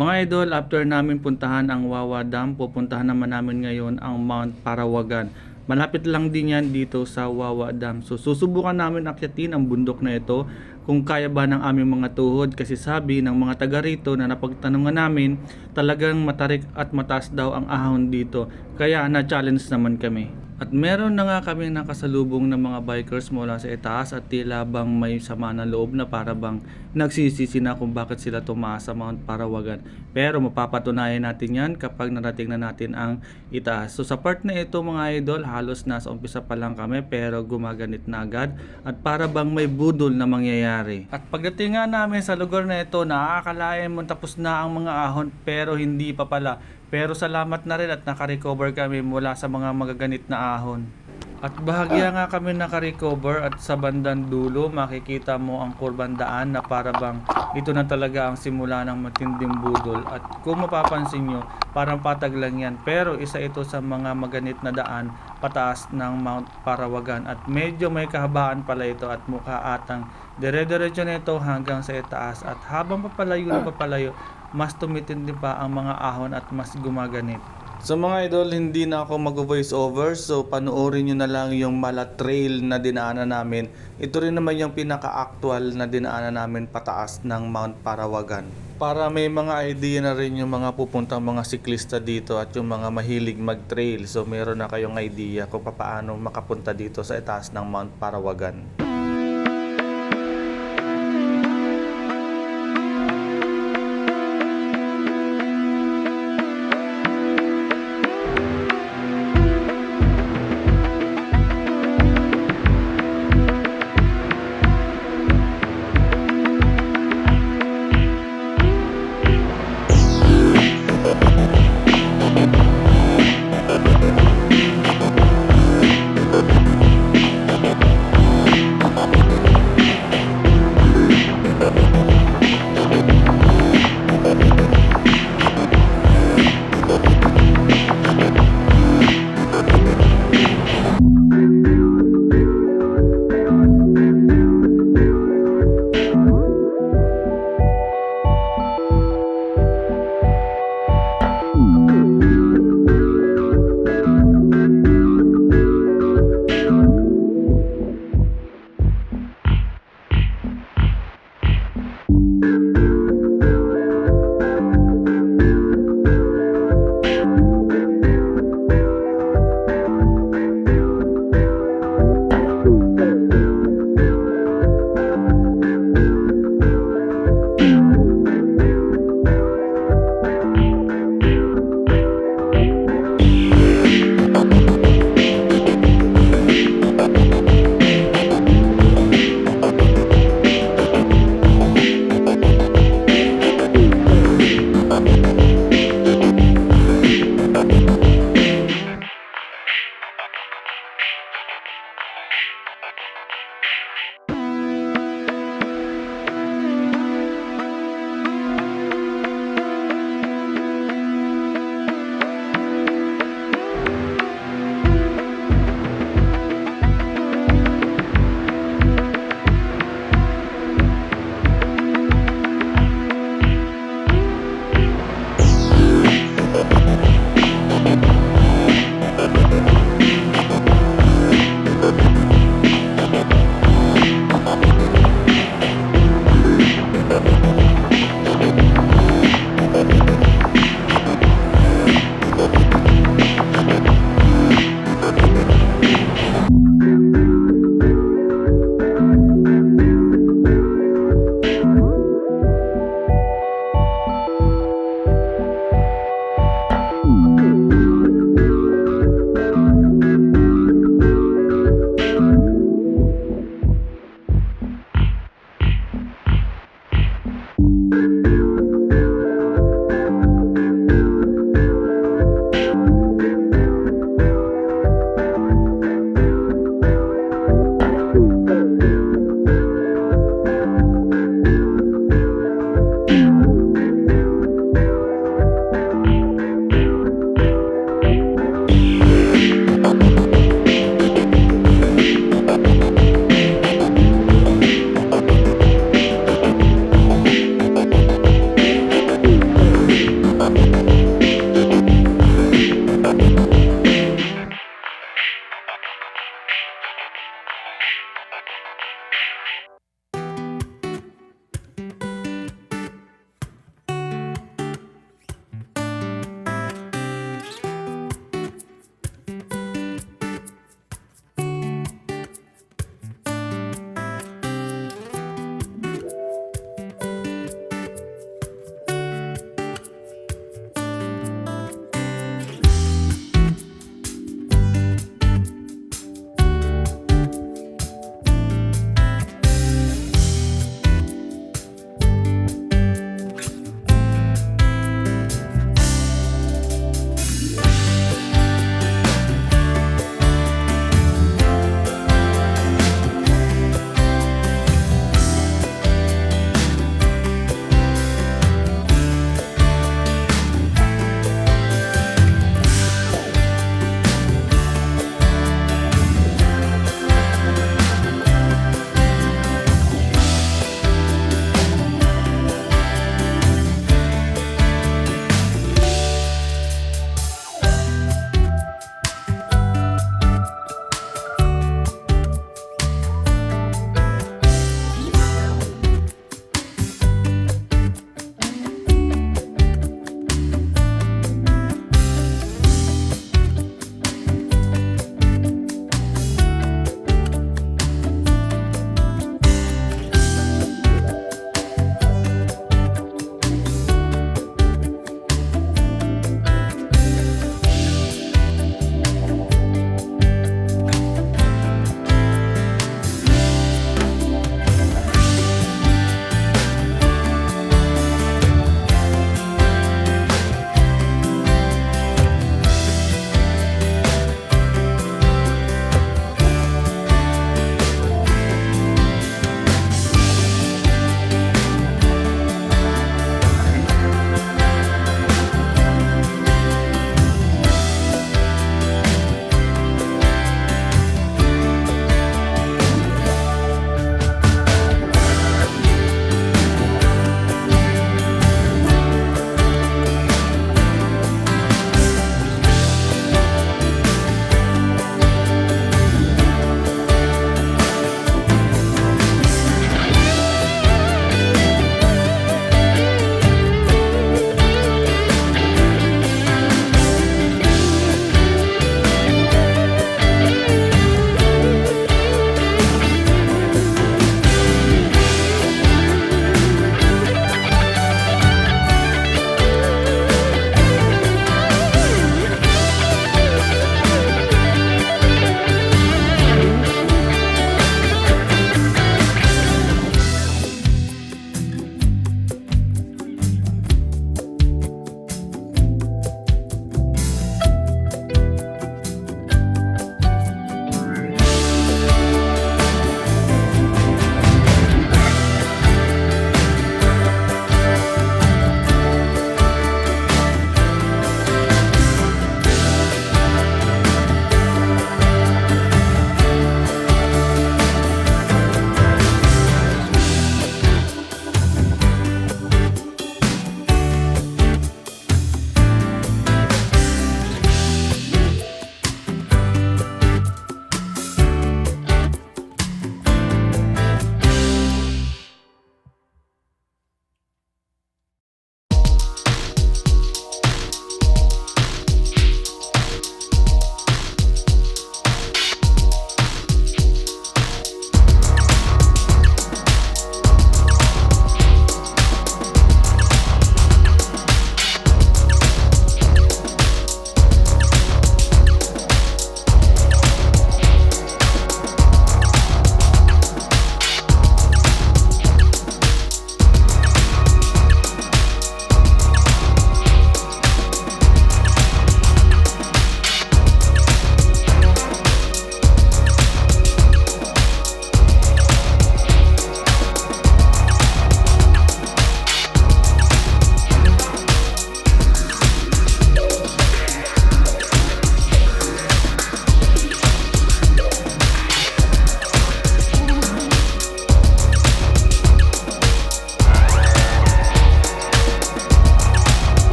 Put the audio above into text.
Mga idol, after namin puntahan ang Wawa Dam, pupuntahan naman namin ngayon ang Mount Parawagan. Malapit lang din yan dito sa Wawa Dam. So susubukan namin akyatin ang bundok na ito kung kaya ba ng aming mga tuhod kasi sabi ng mga taga rito na napagtanungan namin talagang matarik at mataas daw ang ahon dito. Kaya na-challenge naman kami. At meron na nga kami nakasalubong ng mga bikers mula sa itaas at tila bang may sama ng loob na para bang nagsisisi na kung bakit sila tumaas sa Mount Parawagan. Pero mapapatunayan natin yan kapag narating na natin ang itaas. So sa part na ito mga idol, halos nasa umpisa pa lang kami pero gumaganit na agad at para bang may budol na mangyayari. At pagdating nga namin sa lugar na ito, nakakalain mo tapos na ang mga ahon pero hindi pa pala. Pero salamat na rin at nakarecover kami mula sa mga magaganit na ahon. At bahagya nga kami nakarecover at sa bandang dulo makikita mo ang kurban daan na para bang ito na talaga ang simula ng matinding budol. At kung mapapansin nyo, parang patag lang yan. Pero isa ito sa mga maganit na daan pataas ng Mount Parawagan. At medyo may kahabaan pala ito at mukha atang dire-diretso nito hanggang sa itaas. At habang papalayo na papalayo, mas tumitindi pa ang mga ahon at mas gumaganit. So mga idol, hindi na ako mag-voice over so panoorin nyo na lang yung mala trail na dinaanan namin. Ito rin naman yung pinaka-actual na dinaanan namin pataas ng Mount Parawagan. Para may mga idea na rin yung mga pupuntang mga siklista dito at yung mga mahilig mag-trail. So meron na kayong idea kung paano makapunta dito sa itaas ng Mount Parawagan.